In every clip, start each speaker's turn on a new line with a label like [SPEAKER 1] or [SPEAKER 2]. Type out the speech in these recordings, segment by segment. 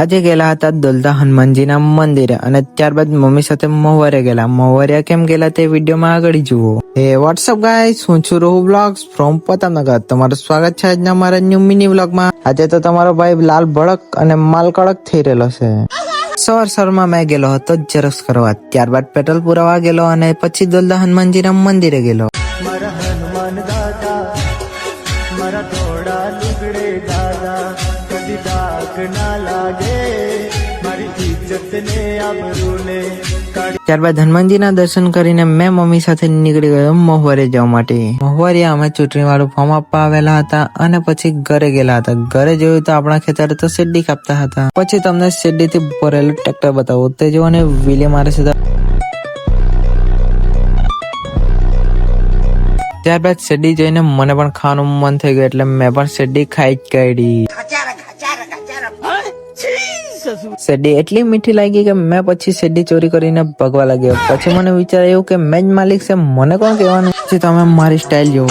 [SPEAKER 1] આજે ગયેલા હતા દોલતા હનુમાનજીના મંદિરે અને ત્યારબાદ મમ્મી સાથે મહુવારે ગયેલા. મહુવારિયા કેમ ગયેલા તે વિડીયોમાં આગળ જુઓ. એ વોટ્સઅપ ગાય હું છું રોહુ બ્લોગ્સ ફ્રોમ પતંગનગર તમારું સ્વાગત છે આજના મારા ન્યુ મિની બ્લોગમાં આજે તો તમારો ભાઈ લાલ ભડક અને માલ કડક થઈ રહેલો છે. સવાર સવારમાં મેં ગયેલો હતો ઝેરોક્ષ કરવા. ત્યારબાદ પેટ્રોલ પુરાવા ગયેલો અને પછી દોલદા હનુમાનજીના મંદિરે ગયેલો.
[SPEAKER 2] મારા હનુમાન દાદા, મારા થોડા લુગડે દાદા. કદી ડાક ના લાગે, મારી ઇજ્જત ને આબરૂ
[SPEAKER 1] ત્યારબાદ હનુમાનજીના દર્શન કરીને મેં મમ્મી સાથે નીકળી ગયો મહુવારે જવા માટે. મહુવારે અમે ચૂંટણી વાળું ફોર્મ આપવા આવેલા હતા અને પછી ઘરે ગયેલા હતા. ઘરે જોયું તો આપણા ખેતરે તો શેરડી કાપતા હતા. પછી તમને શેરડી થી ભરેલું ટ્રેક્ટર બતાવો. તે જો ને વિલે મારે સીધા ત્યારબાદ શેરડી જઈને મને પણ ખાવાનું મન થઈ ગયું એટલે મેં પણ શેરડી ખાઈ જ કાઢી. શેરડી એટલી મીઠી લાગી કે મેં પછી શેરડી ચોરી કરીને ભગવા લાગ્યો. પછી મને વિચાર એવું કે મેં જ માલિક છે, મને કોણ કહેવાનું? છે તમે મારી સ્ટાઇલ
[SPEAKER 3] જોવો.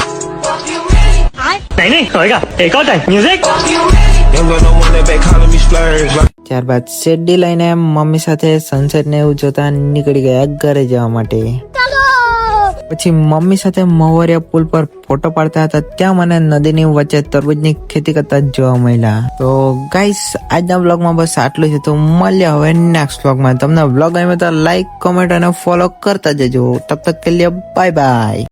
[SPEAKER 1] ત્યારબાદ શેરડી લઈને મમ્મી સાથે સનસેટ ને એવું જોતા નીકળી ગયા ઘરે જવા માટે. પછી મમ્મી સાથે મવરિયા પુલ પર ફોટો પાડતા હતા, ત્યાં મને નદીની વચ્ચે તરબૂજની ખેતી કરતા જોવા મળ્યા. તો ગાઈસ આજના બ્લોગમાં બસ આટલું છે. તો મળ્યા હવે નેક્સ્ટ બ્લોગમાં તમને બ્લોગ ગમ્યો તો લાઈક કોમેન્ટ અને ફોલો કરતા જજો. તબ તક કે લીએ બાય બાય